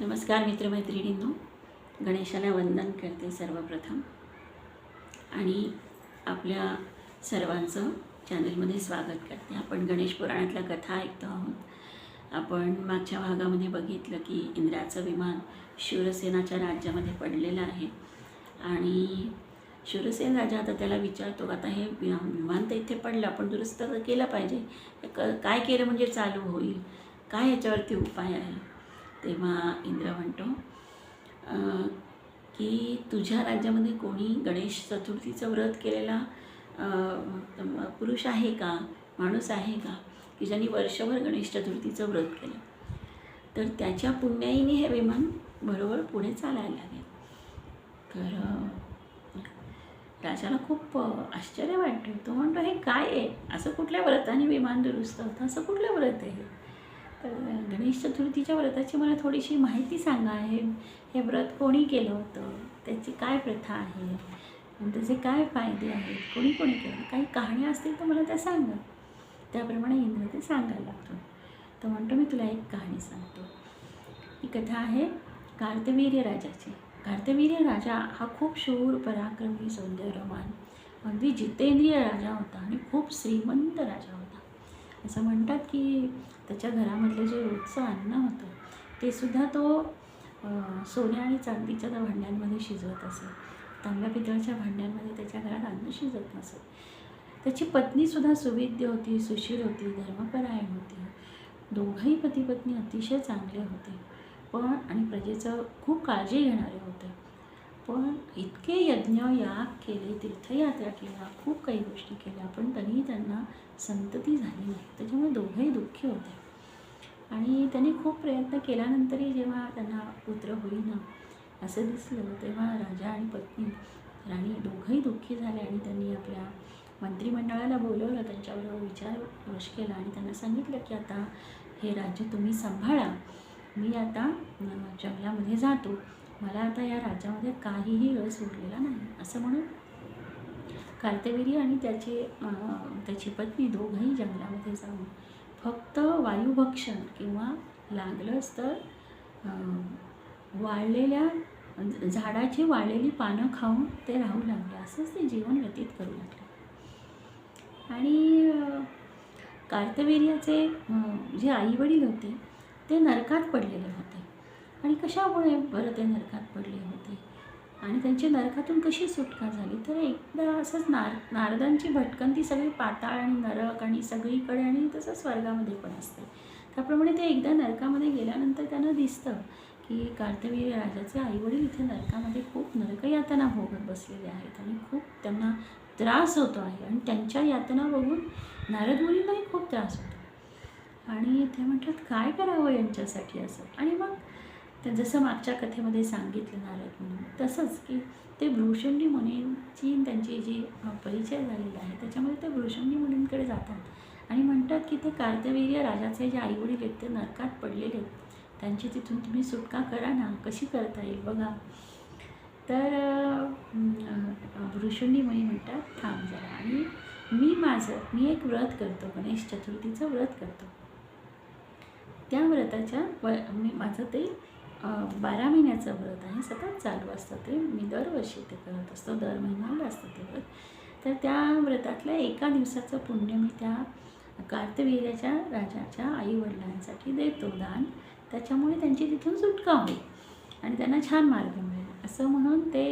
नमस्कार मित्रमैत्रिणींनो गणेशाला वंदन करते सर्वप्रथम. आणि आपल्या सर्वांचं चॅनलमध्ये स्वागत करते. आपण गणेश पुराणातल्या कथा ऐकतो आहोत. आपण मागच्या भागामध्ये बघितलं की इंद्राचं विमान शिवसेनाच्या राज्यामध्ये पडलेलं आहे. आणि शिवसेन राजा आता त्याला विचारतो आता हे विमान तर इथे पडलं आपण दुरुस्त केलं पाहिजे. क काय केलं म्हणजे चालू होईल? काय याच्यावरती उपाय आहे? तेव्हा इंद्र म्हणतो की तुझ्या राज्यामध्ये कोणी गणेश चतुर्थीचं व्रत केलेला पुरुष आहे का? माणूस आहे का? की ज्यांनी वर्षभर गणेश चतुर्थीचं व्रत केलं. तर त्याच्या पुण्याईने हे विमान बरोबर पुढे चालायला लागेल. तर राजाला खूप आश्चर्य वाटतं तो म्हणतो हे काय आहे? असं कुठल्या व्रताने विमान दुरुस्त होतं? असं कुठलं व्रत आहे गणेश चतुर्थीच्या व्रताची मला थोडीशी माहिती सांगा. हे हे व्रत कोणी केलं होतं? त्याची काय प्रथा आहे? आणि त्याचे काय फायदे आहेत? कोणी कोणी केलं? काही कहाण्या असतील तर मला त्या सांगा. त्याप्रमाणे इंद्र ते सांगायला लागतो. तर म्हणतो मी तुला एक कहाणी सांगतो. ही कथा आहे कार्तवीर्य राजाची. कार्तवीर्य राजा हा खूप शूर पराक्रमी सौंदर्यमान अगदी जितेंद्रिय राजा होता आणि खूप श्रीमंत राजा होता. असं म्हणतात की त्याच्या घरामधलं जे रोजचं अन्न होतं ते सुद्धा तो सोन्या आणि चांदीच्या त्या भांड्यांमध्ये शिजवत असे तांब्या पितळाच्या भांड्यांमध्ये त्याच्या घरात अन्न शिजत नसे त्याची पत्नीसुद्धा सुविद्य होती सुशील होती धर्मपरायण होती. दोघंही पती पत्नी अतिशय चांगले होते. पण आणि प्रजेचं खूप काळजी घेणारे होते. पण इतके यज्ञ याग केले तीर्थयात्रा केल्या खूप काही गोष्टी केल्या पण तरीही त्यांना संतती झाली नाही. त्याच्यामुळे दोघंही दुःखी होते. आणि त्यांनी खूप प्रयत्न केल्यानंतरही जेव्हा त्यांना पुत्र होईना असं दिसलं तेव्हा राजा आणि पत्नी राणी दोघंही दुःखी झाले आणि त्यांनी आपल्या मंत्रिमंडळाला बोलवलं त्यांच्याबरोबर विचारवश केला आणि त्यांना सांगितलं की आता हे राज्य तुम्ही सांभाळा. मी आता जंगलामध्ये जातो. मला आता या राज्यामध्ये काहीही रस उरलेला नाही. असं म्हणून कार्तवीर्य आणि त्याचे त्याची पत्नी दोघंही जंगलामध्ये जाऊन फक्त वायुभक्षण किंवा लागलंच तर वाळलेल्या झाडाची वाळलेली पानं खाऊन ते राहू लागले. असंच ते जीवन व्यतीत करू लागले. आणि कार्तवीर्याचे जे आईवडील होते ते नरकात पडलेले होते. आणि कशामुळे बरं ते नरकात पडले होते? आणि त्यांची नरकातून कशी सुटका झाली? तर एकदा असंच नार नारदांची भटकंती सगळी पाताळ आणि नरक आणि सगळीकडे आणि तसं स्वर्गामध्ये पण असते. त्याप्रमाणे ते एकदा नरकामध्ये गेल्यानंतर त्यांना दिसतं की कार्तवीर्य राजाचे आईवडील इथे नरकामध्ये खूप नरकयातना भोगत बसलेले आहेत आणि खूप त्यांना त्रास होतो आहे आणि त्यांच्या यातना बघून नारदमुनींनाही खूप त्रास होतो. आणि ते म्हणतात काय करावं यांच्यासाठी असं? आणि मग ते जसं मागच्या कथेमध्ये सांगितलं नारद म्हणून तसंच की ते भृशंडी मुनींची त्यांची जी परिचय झालेला आहे त्याच्यामध्ये ते भृशंडी मुनींकडे जातात. आणि म्हणतात की ते कार्तवीर्य राजाचे जे आईवडील आहेत ते नरकात पडलेले आहेत. त्यांची तिथून तुम्ही सुटका करा ना कशी करता येईल बघा. तर भृशंडी मुनी म्हणतात थांब जरा आणि मी माझं मी एक व्रत करतो गणेश चतुर्थीचं व्रत करतो. त्या व्रताच्या व मी माझं ते बारा महिन्याचं व्रत आहे. सतत चालू असतं ते. मी दरवर्षी ते करत असतो. दर महिन्याला असतं ते व्रत. तर त्या व्रतातल्या एका दिवसाचं पुण्य मी त्या कार्तवीर्याच्या राजाच्या आईवडिलांसाठी देतो दान. त्याच्यामुळे त्यांची तिथून सुटका होईल आणि त्यांना छान मार्ग मिळेल. असं म्हणून ते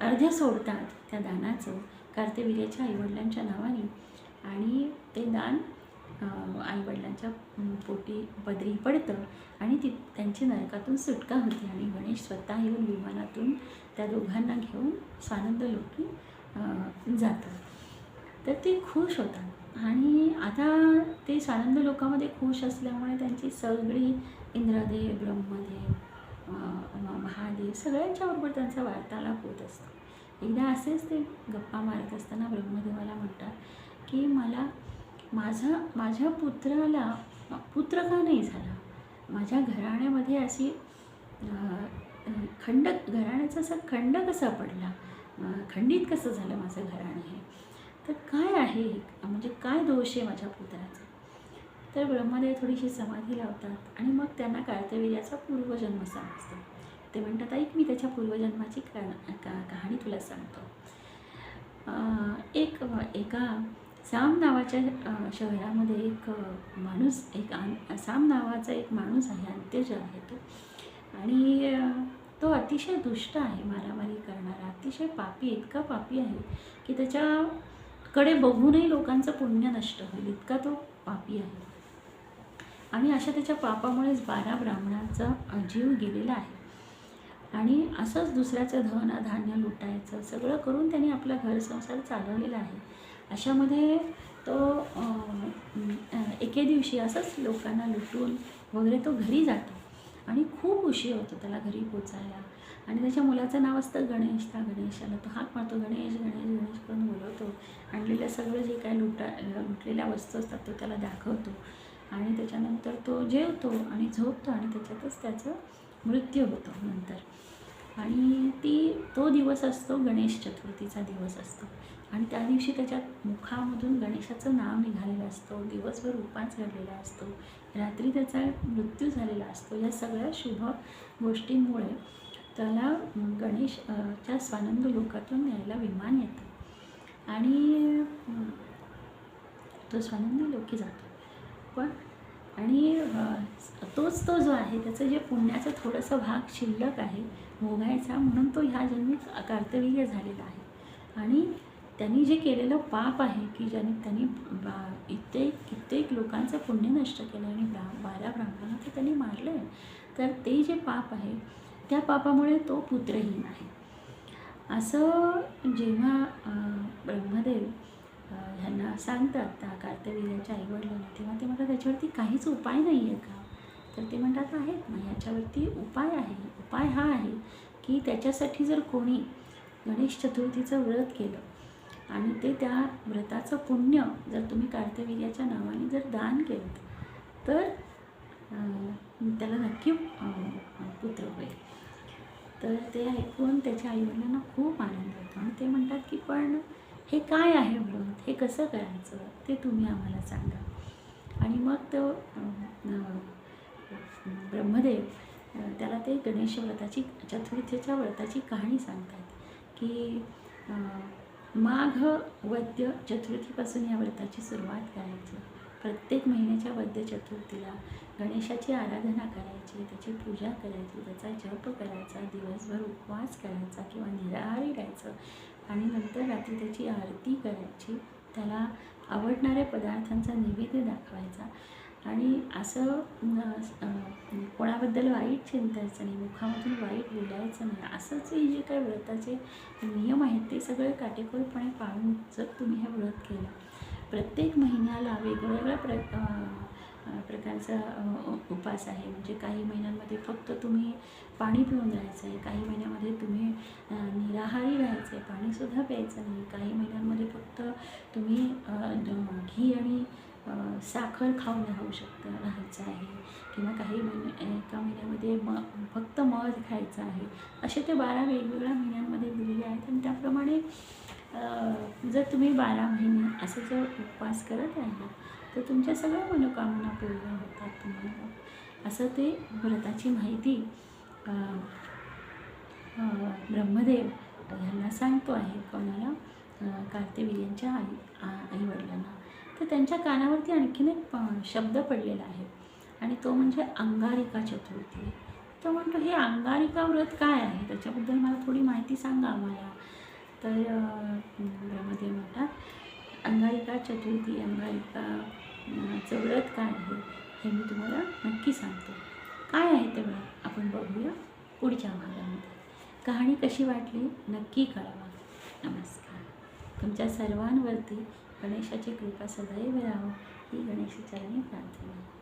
अर्ध्या सोडतात त्या दानाचं. कार्तवीर्याच्या आईवडिलांच्या नावाने. आणि ते दान आईवडिलांच्या पोटी पदरी पडतं आणि ती त्यांची नरकातून सुटका होती आणि गणेश स्वतः येऊन विमानातून त्या दोघांना घेऊन स्वानंद लोकी जातात. तर ते खुश होतात. आणि आता ते स्वानंद लोकामध्ये खुश असल्यामुळे त्यांची सगळी इंद्रदेव ब्रह्मदेव महादेव सगळ्यांच्याबरोबर त्यांचा वार्तालाप होत असतो. एकदा असेच ते गप्पा मारत असताना ब्रह्मदेवाला म्हणतात की मला माझा माझ्या पुत्राला पुत्र का नाही झाला? माझ्या घराण्यामध्ये अशी खंड घराण्याचा असा खंड कसा पडला? खंडित कसं झालं माझं घराणं हे? तर काय आहे? म्हणजे काय दोष आहे माझ्या पुत्राचा? तर ब्रह्मदेव थोडीशी समाधी लावतात आणि मग त्यांना कार्तवीर्याचा पूर्वजन्म समजतो. ते म्हणतात ऐक मी त्याच्या पूर्वजन्माची का का कहाणी तुला सांगतो. एक एका साम नावाच्या शहरामध्ये एक माणूस एक आन- साम नावाचा एक माणूस आहे अंत्यज आहे तो. आणि तो अतिशय दुष्ट आहे मारामारी करणारा. अतिशय पापी इतका पापी आहे की त्याच्याकडे बघूनही लोकांचं पुण्य नष्ट होईल. इतका तो पापी आहे. आणि अशा त्याच्या पापामुळेच बारा ब्राह्मणांचा जीव गेलेला आहे. आणि असंच दुसऱ्याचं धन धान्य लुटायचं सगळं करून त्याने आपला घर संसार चालवलेला आहे. अशामध्ये तो एके दिवशी असंच लोकांना लुटून वगैरे तो घरी जातो. आणि खूप उशीर होतो त्याला घरी पोचायला. आणि त्याच्या मुलाचं नाव असतं गणेश. त्या गणेशाला तो हाक मारतो. गणेश गणेश गणेश करून बोलवतो. आणलेलं सगळं जे काय लुटा लुटलेल्या वस्तू असतात तो त्याला दाखवतो. आणि त्याच्यानंतर तो जेवतो आणि झोपतो आणि त्याच्यातच त्याचं मृत्यू होतो नंतर. आणि ती तो दिवस असतो गणेश चतुर्थीचा दिवस असतो. आणि त्या दिवशी त्याच्या मुखामधून गणेशाचं नाव निघालेलं असतं. दिवसभर उपास घडलेला असतो. रात्री त्याचा मृत्यू झालेला असतो. या सगळ्या शुभ गोष्टींमुळे त्याला गणेश च्या स्वानंद लोकातून न्यायला विमान येतं. आणि तो स्वानंदी लोकी जातो. पण आणि तोच तो जो आहे त्याचं जे पुण्याचं थोडंसं भाग शिल्लक आहे भोगायचा म्हणून तो ह्या जन्मी कर्तव्य झालेला आहे. आणि त्यांनी जे केलेलं पाप आहे की ज्याने त्यांनी बा इथे कित्येक लोकांचं पुण्य नष्ट केलं आणि ब्रा बारा ब्राह्मणांना तर त्यांनी मारलं आहे तर ते जे पाप आहे त्या पापामुळे तो पुत्रहीन आहे. असं जेव्हा ब्रह्मदेव ह्यांना सांगतात त्या कार्तवीर्याच्या आईवडिलांना तेव्हा ते म्हणतात त्याच्यावरती काहीच उपाय नाही आहे का? तर ते म्हणतात आहेत ना याच्यावरती उपाय आहे उपाय हा आहे की त्याच्यासाठी जर कोणी गणेश चतुर्थीचं व्रत केलं आणि ते त्या व्रताचं पुण्य जर तुम्ही कार्तवीर्याच्या नावाने जर दान केलं तर त्याला नक्की पुत्र होईल. तर ते ऐकून त्याच्या आईवडिलांना खूप आनंद होतो. आणि ते म्हणतात की पण हे काय आहे व्रत? हे कसं करायचं? ते तुम्ही आम्हाला सांगा. आणि मग तो ब्रह्मदेव त्याला ते गणेश व्रताची चतुर्थीच्या व्रताची कहाणी सांगतात की माघ वद्य चतुर्थीपासून या व्रताची सुरुवात करायची. प्रत्येक महिन्याच्या वद्य चतुर्थीला गणेशाची आराधना करायची त्याची पूजा करायची त्याचा जप करायचा दिवसभर उपवास करायचा किंवा निराहारी राहायचं. आणि नंतर रात्री त्याची आरती करायची. त्याला आवडणाऱ्या पदार्थांचा नैवेद्य दाखवायचा. आणि असं म्हणजे कोणाबद्दल वाईट चिंतायचं नाही मुखामधून वाईट बोलायचं नाही असंच हे जे काही व्रताचे नियम आहेत ते सगळे काटेकोरपणे पाळून जर तुम्ही हे व्रत केलं प्रत्येक महिन्याला वेगवेगळ्या प्र प्रकारचा उपास आहे. म्हणजे काही महिन्यांमध्ये फक्त तुम्ही पाणी पिऊन राहायचं आहे काही महिन्यामध्ये तुम्ही निराहारी राहायचं आहे पाणीसुद्धा प्यायचं नाही काही महिन्यांमध्ये फक्त तुम्ही घी आणि साखर खाऊन राहू शकतं राहायचं आहे. किंवा काही महिने एका महिन्यामध्ये म फक्त मध खायचं आहे. असे ते बारा वेगवेगळ्या महिन्यांमध्ये दिलेले आहेत आणि त्याप्रमाणे जर तुम्ही बारा महिने असं जर उपवास करत राहिला तर तुमच्या सगळ्या मनोकामना पूर्ण होतात तुम्हाला. असं ते व्रताची माहिती ब्रह्मदेव ह्यांना सांगतो आहे. कोणाला? अं, कार्तिवीर्यांच्या आई आईवडिलांना. त्यांच्या कानावरती आणखीन एक शब्द पडलेला आहे. आणि तो म्हणजे अंगारिका चतुर्थी. तो म्हणतो हे अंगारिका व्रत काय आहे? त्याच्याबद्दल मला थोडी माहिती सांगा आम्हाला. तर ब्रह्मदेव म्हणतात अंगारिका चतुर्थी अंगारिकाचं व्रत काय आहे? हे मी तुम्हाला नक्की सांगतो. काय आहे ते व्रत? आपण बघूया पुढच्या भागामध्ये. कहाणी कशी वाटली? नक्की कळवा. नमस्कार. तुमच्या सर्वांवरती गणेशाची कृपा सदैव राहो ही गणेशाचरणी प्रार्थना नमस्ते